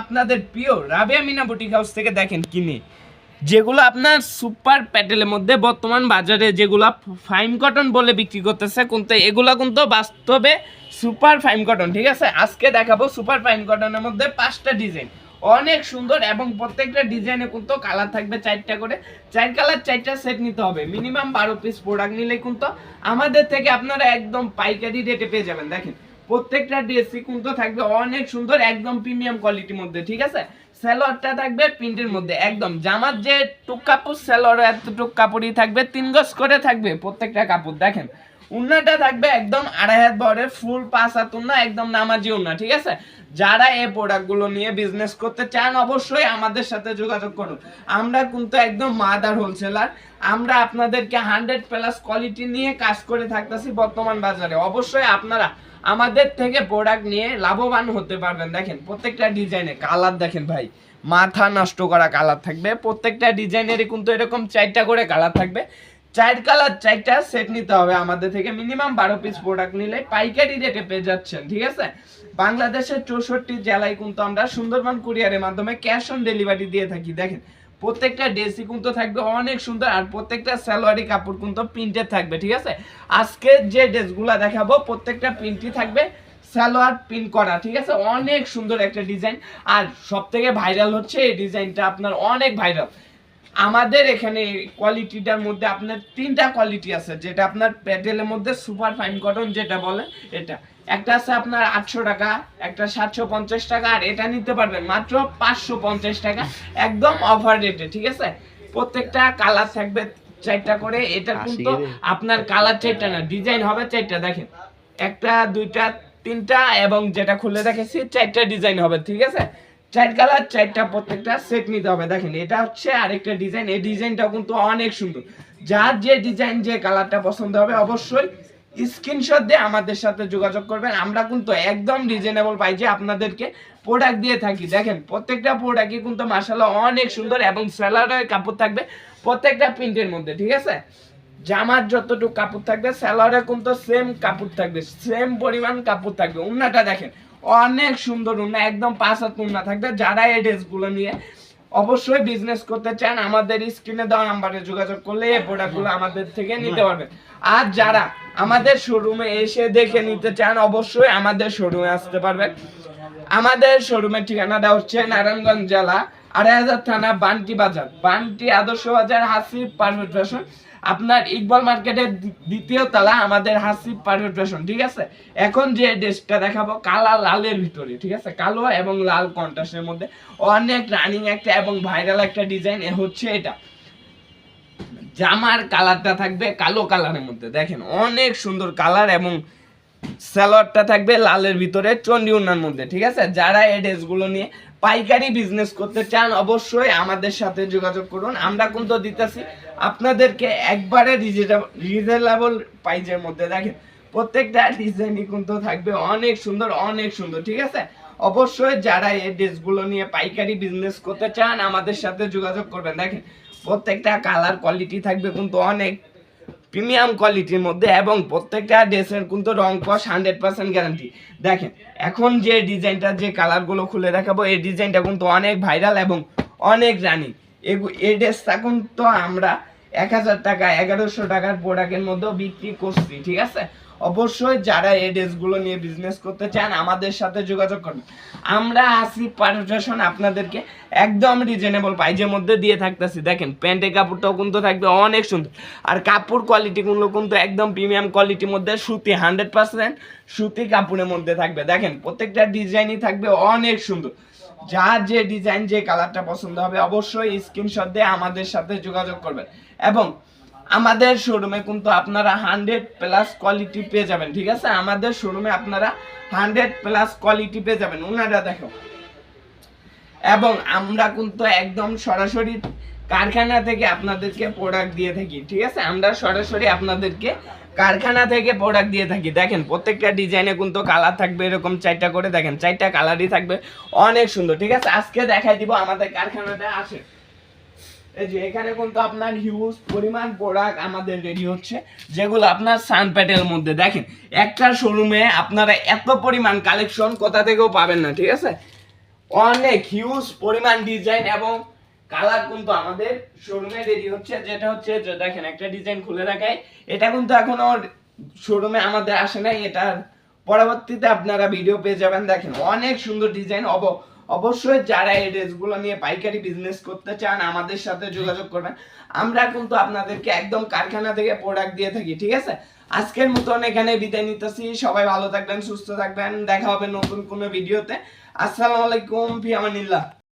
আপনাদের প্রিয় Rabiya Mina boutique house থেকে দেখেন কিনে। যেগুলো আপনার সুপার প্যাটেলের মধ্যে বর্তমান বাজারে যেগুলো ফাইন কটন বলে বিক্রি করতেছে, কিন্তু এগুলো কিন্তু বাস্তবে সুপার ফাইন কটন, ঠিক আছে? আজকে দেখাবো সুপার ফাইন কটনের মধ্যে পাঁচটা ডিজাইন। অনেক সুন্দর এবং প্রত্যেকটা ডিজাইনে কিন্তু কালার থাকবে চারটা করে। চার কালার, চারটা সেট নিতে হবে। মিনিমাম বারো পিস প্রোডাক্ট নিলে কিন্তু আমাদের থেকে আপনারা একদম পাইকারি রেটে পেয়ে যাবেন। দেখেন প্রত্যেকটা ড্রেসই কিন্তু থাকবে অনেক সুন্দর, একদম প্রিমিয়াম কোয়ালিটির মধ্যে, ঠিক আছে? স্যালোয়ারটা থাকবে প্রিন্টের মধ্যে, একদম। জামার যে টুক কাপড় স্যালোয়ার এতটুক কাপড়ই থাকবে, তিন গজ করে থাকবে প্রত্যেকটা কাপড়, দেখেন। উন্নাটা থাকবে একদম আড়াই হাত বরের ফুল পাঁচ হাত উন্না, একদম নামাজি উন্না, ঠিক আছে? যারা এই প্রোডাক্টগুলো নিয়ে বিজনেস করতে চান, অবশ্যই আমাদের সাথে যোগাযোগ করুন। আমরা কিন্তু একদম মাদার হোলসেলার আমরা আপনাদেরকে হান্ড্রেড প্লাস কোয়ালিটি নিয়ে কাজ করে থাকতেছি বর্তমান বাজারে। অবশ্যই আপনারা আমাদের থেকে প্রোডাক্ট নিয়ে লাভবান হতে পারবেন। দেখেন, প্রত্যেকটা ডিজাইনে কালার দেখেন ভাই। মাথা নষ্ট করা কালার থাকবে। প্রত্যেকটা ডিজাইনেরই কিন্তু এরকম চারটা করে কালার থাকবে। চার কালার চারটা সেট নিতে হবে আমাদের থেকে। মিনিমাম বারো পিস প্রোডাক্ট নিলে পাইকারি রেটে পেয়ে যাচ্ছেন, ঠিক আছে? বাংলাদেশের চৌষট্টি জেলায় কিন্তু আমরা সুন্দরবন কুরিয়ারের মাধ্যমে ক্যাশ অন ডেলিভারি দিয়ে থাকি। দেখেন প্রত্যেকটা ড্রেসই কিন্তু থাকবে অনেক সুন্দর আর প্রত্যেকটা সালোয়ারি কাপড় কিন্তু প্রিন্টেড থাকবে, ঠিক আছে? আজকে যে ড্রেসগুলো দেখাবো, প্রত্যেকটা প্রিন্টই থাকবে সালোয়ার প্রিন্ট করা, ঠিক আছে? অনেক সুন্দর একটা ডিজাইন। আর সব থেকে ভাইরাল হচ্ছে এই ডিজাইনটা আপনার অনেক ভাইরাল। আমাদের এখানে কোয়ালিটিটার মধ্যে আপনার তিনটা কোয়ালিটি আছে, যেটা আপনার প্যাটেলের মধ্যে সুপার ফাইন কটন যেটা বলে এটা। একটা আছে আপনার আটশো টাকা একটা সাতশো পঞ্চাশ টাকা আর এটা নিতে পারবেন মাত্র পাঁচশো পঞ্চাশ টাকা একদম অফার রেটে ঠিক আছে? প্রত্যেকটা কালার থাকবে চারটা করে এটা কিন্তু আপনার কালার চারটা না ডিজাইন হবে চারটা দেখেন। একটা দুইটা তিনটা এবং যেটা খুলে দেখেছি চারটা ডিজাইন হবে ঠিক আছে? চার কালার চারটা প্রত্যেকটা সেট নিতে হবে দেখেন এটা হচ্ছে আরেকটা ডিজাইন এই ডিজাইনটাও কিন্তু অনেক সুন্দর। যার যে ডিজাইন যে কালারটা পছন্দ হবে অবশ্যই স্ক্রিনশট দিয়ে আমাদের সাথে যোগাযোগ করবেন। আমরা কিন্তু একদম রিজনেবল যে আপনাদেরকে প্রোডাক্ট দিয়ে থাকি। দেখেন, প্রত্যেকটা প্রোডাক্টই কিন্তু মাসাল্লাহ অনেক সুন্দর এবং স্যালারের কাপড় থাকবে প্রত্যেকটা প্রিন্টের মধ্যে, ঠিক আছে? জামার যতটুকু কাপড় থাকবে স্যালোয়ারে কিন্তু সেম কাপড় থাকবে সেম পরিমাণ কাপড় থাকবে। উন্নাটা দেখেন, অনেক সুন্দর উন্না, একদম পাঁচ হাত উন্না থাকবে। যারা এই ড্রেসগুলো নিয়ে অবশ্যই বিজনেস করতে চান, আমাদের স্ক্রিনে দেওয়া নাম্বারে যোগাযোগ করলে এই প্রোডাক্টগুলো আমাদের থেকে নিতে পারবেন। আর যারা আমাদের শোরুমে এসে দেখে নিতে চান, অবশ্যই আমাদের শোরুমে আসতে পারবেন। আমাদের শোরুমের ঠিকানাটা হচ্ছে নারায়ণগঞ্জ জেলা আড়াই হাজার থানা বান্টি বাজার। বান্টি আদর্শ বাজার, হাসিব পারভেট ফ্যাশন আপনার ইকবাল মার্কেটের দ্বিতীয় তলা আমাদের হাসিব পারভেট ফ্যাশন ঠিক আছে? এখন যে ড্রেসটা দেখাবো, কালা লালের ভিতরে, ঠিক আছে? কালো এবং লাল কন্ট্রাস্টের মধ্যে অনেক রানিং একটা এবং ভাইরাল একটা ডিজাইন হচ্ছে এটা। জামার কালারটা থাকবে কালো কালারের মধ্যে, দেখেন? অনেক সুন্দর কালার এবং স্যালোয়ারটা থাকবে লালের ভিতরে চন্ডি উন্নার মধ্যে, ঠিক আছে? যারা এই ড্রেসগুলো নিয়ে পাইকারি বিজনেস করতে চান, অবশ্যই আমাদের সাথে যোগাযোগ করুন। আমরা কিন্তু দিতেছি আপনাদেরকে একবারে রিজনেবল প্রাইজের মধ্যে। দেখেন, প্রত্যেকটা ডিজাইনই কিন্তু থাকবে অনেক সুন্দর অনেক সুন্দর, ঠিক আছে? অবশ্যই যারা এই ড্রেসগুলো নিয়ে পাইকারি বিজনেস করতে চান, আমাদের সাথে যোগাযোগ করবেন। দেখেন, প্রত্যেকটা কালার কোয়ালিটি থাকবে কিন্তু অনেক প্রিমিয়াম কোয়ালিটির মধ্যে এবং প্রত্যেকটা ড্রেসের কিন্তু রং কস হান্ড্রেড পার্সেন্ট গ্যারান্টি। দেখেন, এখন যে ডিজাইনটা, যে কালারগুলো খুলে দেখাবো, এই ডিজাইনটা কিন্তু অনেক ভাইরাল এবং অনেক রানিং। এই ড্রেসটা কিন্তু আমরা এক হাজার টাকা, এগারোশো টাকার প্রোডাক্টের মধ্যেও বিক্রি করছি, ঠিক আছে? অবশ্যই যারা এই ড্রেসগুলো নিয়ে বিজনেস করতে চান, আমাদের সাথে যোগাযোগ করুন। আমরা আসি পারফেশন আপনাদেরকে একদম রিজনেবল প্রাইজের মধ্যে দিয়ে থাকতেছি। দেখেন, প্যান্টের কাপড়টাও কিন্তু থাকবে অনেক সুন্দর। আর কাপড় কোয়ালিটিগুলো কিন্তু একদম প্রিমিয়াম কোয়ালিটির মধ্যে, সুতি হান্ড্রেড পার্সেন্ট সুতি কাপড়ের মধ্যে থাকবে। দেখেন, প্রত্যেকটা ডিজাইনই থাকবে অনেক সুন্দর। যার যে ডিজাইন যে কালারটা পছন্দ হবে, অবশ্যই স্ক্রিনশট দিয়ে আমাদের সাথে যোগাযোগ করবেন। এবং আমাদের শোরুমে কিন্তু আপনারা হান্ড্রেড প্লাস কোয়ালিটি পেয়ে যাবেন, ঠিক আছে? আমাদের শোরুমে আপনারা হান্ড্রেড প্লাস কোয়ালিটি পেয়ে যাবেন। ওনারা দেখো। এবং আমরা কিন্তু একদম সরাসরি কারখানা থেকে আপনাদেরকে প্রোডাক্ট দিয়ে থাকি, ঠিক আছে? আমরা সরাসরি আপনাদেরকে কারখানা থেকে প্রোডাক্ট দিয়ে থাকি। দেখেন, প্রত্যেকটা ডিজাইনে কিন্তু কালার থাকবে, এরকম চারটা করে, দেখেন, চারটা কালারই থাকবে। অনেক সুন্দর, ঠিক আছে? আজকে দেখাই দিব আমাদের কারখানাটা আসে এখানে কিন্তু আপনার হিউজ পরিমাণ প্রোডাক্ট আমাদের রেডি হচ্ছে, যেগুলো আপনার মধ্যে। দেখেন, একটা শোরুমে আপনারা এত পরিমাণ কালেকশন কোথা থেকেও পাবেন না, ঠিক আছে? অনেক হিউজ পরিমাণ ডিজাইন এবং কালার কিন্তু আমাদের শোরুমে রেডি হচ্ছে। যেটা হচ্ছে যে দেখেন, একটা ডিজাইন খুলে রাখাই এটা কিন্তু এখনও শোরুমে আমাদের আসে নাই। এটার পরবর্তীতে আপনারা ভিডিও পেয়ে যাবেন। দেখেন, অনেক সুন্দর ডিজাইন অব অবশ্যই যারা এই ড্রেসগুলো নিয়ে পাইকারি বিজনেস করতে চান, আমাদের সাথে যোগাযোগ করবেন। আমরা কিন্তু আপনাদেরকে একদম কারখানা থেকে প্রোডাক্ট দিয়ে থাকি, ঠিক আছে? আজকের মতন এখানে বিদায় নিতেছি। সবাই ভালো থাকবেন, সুস্থ থাকবেন। দেখা হবে নতুন কোনো ভিডিওতে আসসালামু আলাইকুম ফি আমানিল্লাহ